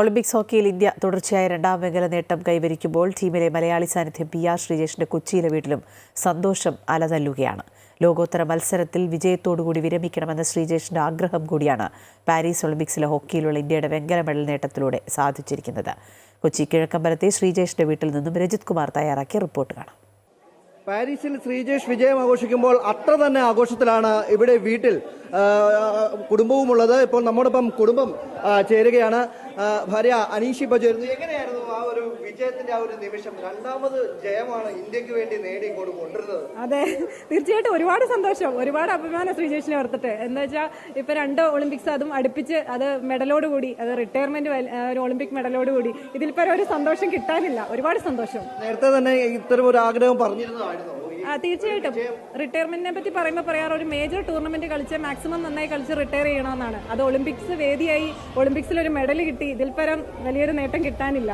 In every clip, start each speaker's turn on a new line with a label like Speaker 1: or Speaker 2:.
Speaker 1: Olympics ഹോക്കിയിൽ India തുടർച്ചയായ രണ്ടാം വെങ്കല നേട്ടം കൈവരിക്കുമ്പോൾ ടീമിലെ മലയാളി സാന്നിധ്യം പി ആർ ശ്രീജേഷിന്റെ കൊച്ചിയിലെ വീട്ടിലും സന്തോഷം അലതല്ലുകയാണ്. ലോകോത്തര മത്സരത്തിൽ വിജയത്തോടുകൂടി വിരമിക്കണമെന്ന ശ്രീജേഷിന്റെ ആഗ്രഹം കൂടിയാണ് പാരീസ് ഒളിമ്പിക്സിലെ ഹോക്കിയിലുള്ള ഇന്ത്യയുടെ വെങ്കല മെഡൽ നേട്ടത്തിലൂടെ സാധിച്ചിരിക്കുന്നത്. കൊച്ചി കിഴക്കമ്പലത്തെ ശ്രീജേഷിന്റെ വീട്ടിൽ നിന്നും രജിത് കുമാർ തയ്യാറാക്കിയ റിപ്പോർട്ട് കാണാം.
Speaker 2: പാരീസിൽ ശ്രീജേഷ് വിജയം ആഘോഷിക്കുമ്പോൾ അത്ര തന്നെ ആഘോഷത്തിലാണ് ഇവിടെ വീട്ടിൽ കുടുംബവും കുടുംബവുമുള്ളത്. ഇപ്പോൾ നമ്മോടൊപ്പം കുടുംബം ചേരുകയാണ്. ഭാര്യ അനീഷി ചേരുന്നു എങ്ങനെയായിരുന്നു ആ ഒരു വിജയത്തിന്റെ ആ ഒരു നിമിഷം? രണ്ടാമത് ജയമാണ് ഇന്ത്യയ്ക്ക് വേണ്ടി നേടി ഇങ്ങോട്ട് കൊണ്ടിരുന്നത്
Speaker 3: അതെ തീർച്ചയായിട്ടും ഒരുപാട് സന്തോഷം. ഒരുപാട് അഭിമാനം ശ്രീജേഷിനെ ഓർത്തിട്ട്. എന്താ വെച്ചാൽ ഇപ്പൊ രണ്ട് ഒളിമ്പിക്സ് അതും അടുപ്പിച്ച് അത് മെഡലോട് കൂടി അത് റിട്ടയർമെന്റ് ഒരു ഒളിമ്പിക് മെഡലോട് കൂടി. ഇതിൽ പരം ഒരു സന്തോഷം കിട്ടാനില്ല. ഒരുപാട് സന്തോഷം.
Speaker 2: നേരത്തെ തന്നെ ഇത്തരം ഒരു ആഗ്രഹം പറഞ്ഞിരുന്നതായിരുന്നു
Speaker 3: ആ തീർച്ചയായിട്ടും. റിട്ടയർമെന്റിനെ പറ്റി പറയുമ്പോൾ പറയാറ് ഒരു മേജർ ടൂർണമെന്റ് കളിച്ച് മാക്സിമം നന്നായി കളിച്ച് റിട്ടയർ ചെയ്യണമെന്നാണ്. അത് ഒളിമ്പിക്സ് വേദിയായി ഒളിമ്പിക്സിൽ ഒരു മെഡൽ കിട്ടി. ഇതിൽ പരം വലിയൊരു നേട്ടം കിട്ടാനില്ല.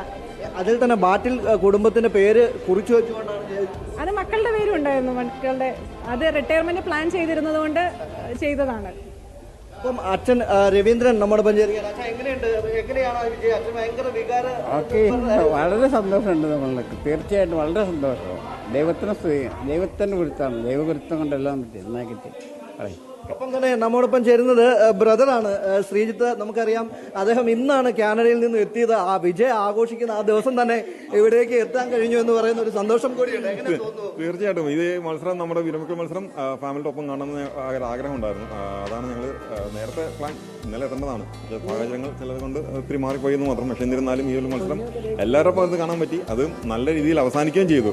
Speaker 2: അതിൽ തന്നെ ബാറ്റിൽ കുടുംബത്തിന്റെ പേര് കുറിച്ചു വെച്ചുകൊണ്ടാണ്
Speaker 3: അത് മക്കളുടെ പേരും ഉണ്ടായിരുന്നു മക്കളുടെ. അത് റിട്ടയർമെന്റ് പ്ലാൻ ചെയ്തിരുന്നത് കൊണ്ട് ചെയ്തതാണ്.
Speaker 2: അപ്പം അച്ഛൻ രവീന്ദ്രൻ നമ്മുടെ അച്ഛൻ എങ്ങനെയുണ്ട്? എങ്ങനെയാണ് വിജയ്? അച്ഛൻ ഭയങ്കര വികാര
Speaker 4: വളരെ സന്തോഷമുണ്ട് നമ്മൾക്ക്. തീർച്ചയായിട്ടും വളരെ സന്തോഷം. ദൈവത്തിന് ദൈവത്തിന് ഗുരുത്താണ് ദൈവഗുരുത്വം കൊണ്ടെല്ലാം പറ്റി കിട്ടി പറയും.
Speaker 2: ഒപ്പം തന്നെ നമ്മോടൊപ്പം ചേരുന്നത് ബ്രദറാണ് ശ്രീജിത്ത്. നമുക്കറിയാം അദ്ദേഹം ഇന്നാണ് കാനഡയിൽ നിന്ന് എത്തിയത്. ആ വിജയം ആഘോഷിക്കുന്ന ആ ദിവസം തന്നെ ഇവിടേക്ക് എത്താൻ കഴിഞ്ഞു എന്ന് പറയുന്ന ഒരു സന്തോഷം കൂടിയുണ്ട്.
Speaker 5: തീർച്ചയായിട്ടും. ഇത് മത്സരം നമ്മുടെ വിരമിക്കൽ മത്സരം ഫാമിലി ഫാമിലിയുടെ ഒപ്പം കാണണമെന്ന് ആഗ്രഹം ഉണ്ടായിരുന്നു. അതാണ് ഞങ്ങൾ നേരത്തെ പ്ലാൻ ഇന്നലെ എത്തേണ്ടതാണ്. സാഹചര്യങ്ങൾ ചിലത് കൊണ്ട് ഒത്തിരി മാറിപ്പോയി എന്ന് മാത്രം. പക്ഷേ എന്നിരുന്നാലും ഈ ഒരു മത്സരം എല്ലാവരുടെ അത് കാണാൻ പറ്റി. അത് നല്ല രീതിയിൽ അവസാനിക്കുകയും ചെയ്തു.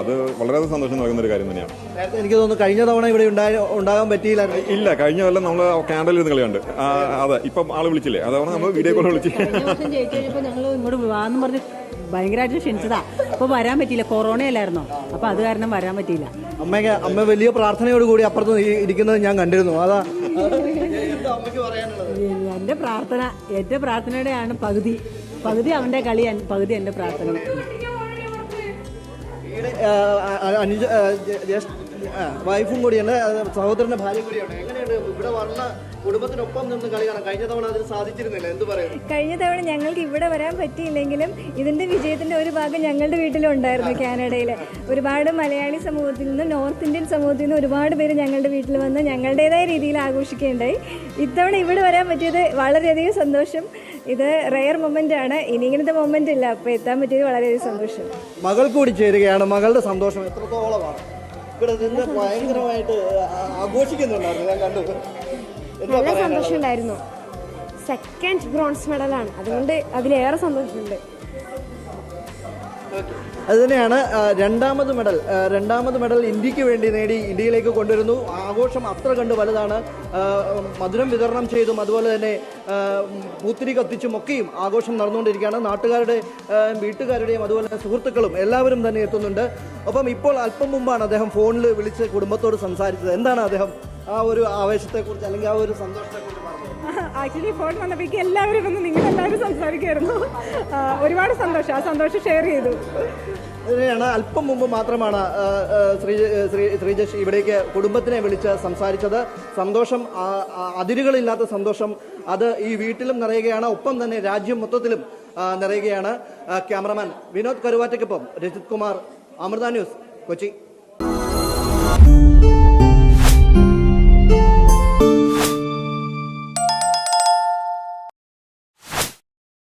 Speaker 5: അത് വളരെ സന്തോഷം നൽകുന്ന ഒരു കാര്യം തന്നെയാണ്.
Speaker 2: എനിക്ക് തോന്നുന്നു കഴിഞ്ഞ തവണ ഇവിടെ ഉണ്ടായി ഉണ്ടാകാൻ പറ്റിയില്ലായിരുന്നു.
Speaker 5: ഇല്ല കഴിഞ്ഞ കൊല്ലം നമ്മൾ കാനഡയിൽ ഇരുന്ന് കളിയുണ്ട് ആ, അതെ ഇപ്പം ആൾ വിളിച്ചില്ലേ അതാണ് നമ്മൾ വീഡിയോ കോൾ വിളിച്ച്
Speaker 6: കഴിഞ്ഞ വർഷം ജയിച്ചു കഴിഞ്ഞപ്പോൾ ഞങ്ങൾ ഇങ്ങോട്ട് വാന്ന് പറഞ്ഞ് ഭയങ്കരമായിട്ട് ക്ഷണിച്ചതാ അപ്പോൾ വരാൻ പറ്റിയില്ല കൊറോണ അല്ലായിരുന്നോ അപ്പോൾ അത് കാരണം വരാൻ പറ്റിയില്ല
Speaker 2: അമ്മയ്ക്ക് അമ്മ വലിയ പ്രാർത്ഥനയോട് കൂടി അപ്പുറത്ത് ഇരിക്കുന്നത് ഞാൻ കണ്ടിരുന്നു അതാ
Speaker 6: എന്റെ പ്രാർത്ഥന എന്റെ പ്രാർത്ഥനയുടെയാണ് പകുതി പകുതി അവന്റെ കളി എൻ- പകുതി എന്റെ പ്രാർത്ഥന
Speaker 2: ഈയിടെ, ആ, ആ, അനുജ ആ, ജ- ജ്യേഷ്ഠ- ആ, വൈഫും കൂടിയുണ്ട്. അത് സഹോദരന്റെ ഭാര്യ കൂടിയാണ് എങ്ങനെയാണ് ഇവിടെ വന്ന കുടുംബത്തിനൊപ്പം നിന്ന് കളി കാണാൻ കഴിഞ്ഞ തവണ അതിന് സാധിച്ചിരുന്നില്ല. എന്ത് പറയുന്നു
Speaker 7: കഴിഞ്ഞ തവണ ഞങ്ങൾക്ക് ഇവിടെ വരാൻ പറ്റിയില്ലെങ്കിലും ഇതിന്റെ വിജയത്തിന്റെ ഒരു ഭാഗം ഞങ്ങളുടെ വീട്ടിലുണ്ടായിരുന്നു കാനഡയിൽ ഒരുപാട് മലയാളി സമൂഹത്തിൽ നിന്ന് നോർത്ത് ഇന്ത്യൻ സമൂഹത്തിൽ നിന്ന് ഒരുപാട് പേര് ഞങ്ങളുടെ വീട്ടിൽ വന്ന് ഞങ്ങളുടേതായ രീതിയിൽ ആഘോഷിക്കുകയുണ്ടായി. ഇത്തവണ ഇവിടെ വരാൻ പറ്റിയത് വളരെയധികം സന്തോഷം. ഇത് റെയർ മൊമെന്റ് ആണ്. ഇനി ഇങ്ങനത്തെ മൊമെന്റ് ഇല്ല. അപ്പോൾ എത്താൻ പറ്റിയത് വളരെയധികം സന്തോഷം.
Speaker 2: മകൾ കൂടി ചേരുകയാണ്. മകളുടെ സന്തോഷം എത്രത്തോളമാണ്? ഇവിടെ നിന്ന് ഭയങ്കരമായിട്ട് ആഘോഷിക്കുന്നുണ്ടായിരുന്നു. ഞാൻ കണ്ടു
Speaker 7: നല്ല
Speaker 2: പറയാനുള്ളത്?
Speaker 7: സന്തോഷം ഉണ്ടായിരുന്നു സെക്കൻഡ് ബ്രോൺസ് മെഡലാണ് അതുകൊണ്ട് അതിലേറെ സന്തോഷമുണ്ട്.
Speaker 2: അത് തന്നെയാണ് രണ്ടാമത് മെഡൽ. രണ്ടാമത് മെഡൽ ഇന്ത്യയ്ക്ക് വേണ്ടി നേടി ഇന്ത്യയിലേക്ക് കൊണ്ടുവരുന്നു. ആഘോഷം അത്ര കണ്ട് വലുതാണ്. മധുരം വിതരണം ചെയ്തും അതുപോലെ തന്നെ പൂത്തിരി കത്തിച്ചും ഒക്കെയും ആഘോഷം നടന്നുകൊണ്ടിരിക്കുകയാണ്. നാട്ടുകാരുടെ വീട്ടുകാരുടെയും അതുപോലെ തന്നെ സുഹൃത്തുക്കളും എല്ലാവരും തന്നെ എത്തുന്നുണ്ട്. അപ്പം ഇപ്പോൾ അല്പം മുമ്പാണ് അദ്ദേഹം ഫോണിൽ വിളിച്ച് കുടുംബത്തോട് സംസാരിച്ചത്. എന്താണ് അദ്ദേഹം ആ ഒരു ആവേശത്തെക്കുറിച്ച് അല്ലെങ്കിൽ ആ ഒരു സന്തോഷത്തെക്കുറിച്ച്
Speaker 3: ആക്ച്വലി ഫോൺ വന്നപ്പോഴേക്കും എല്ലാവരും വന്ന് നിങ്ങളെല്ലാവരും സംസാരിക്കുമായിരുന്നു. ഒരുപാട് സന്തോഷം. ആ സന്തോഷം ഷെയർ ചെയ്തു.
Speaker 2: ഇതിനെയാണ് അല്പം മുമ്പ് മാത്രമാണ് ശ്രീ ശ്രീ ശ്രീജേഷ് ഇവിടേക്ക് കുടുംബത്തിനെ വിളിച്ച് സംസാരിച്ചത്. സന്തോഷം അതിരുകളില്ലാത്ത സന്തോഷം അത് ഈ വീട്ടിലും നിറയുകയാണ്. ഒപ്പം തന്നെ രാജ്യം മൊത്തത്തിലും നിറയുകയാണ്. ക്യാമറമാൻ വിനോദ് കരുവാറ്റയ്ക്കൊപ്പം രജിത് കുമാർ അമൃത ന്യൂസ് കൊച്ചി.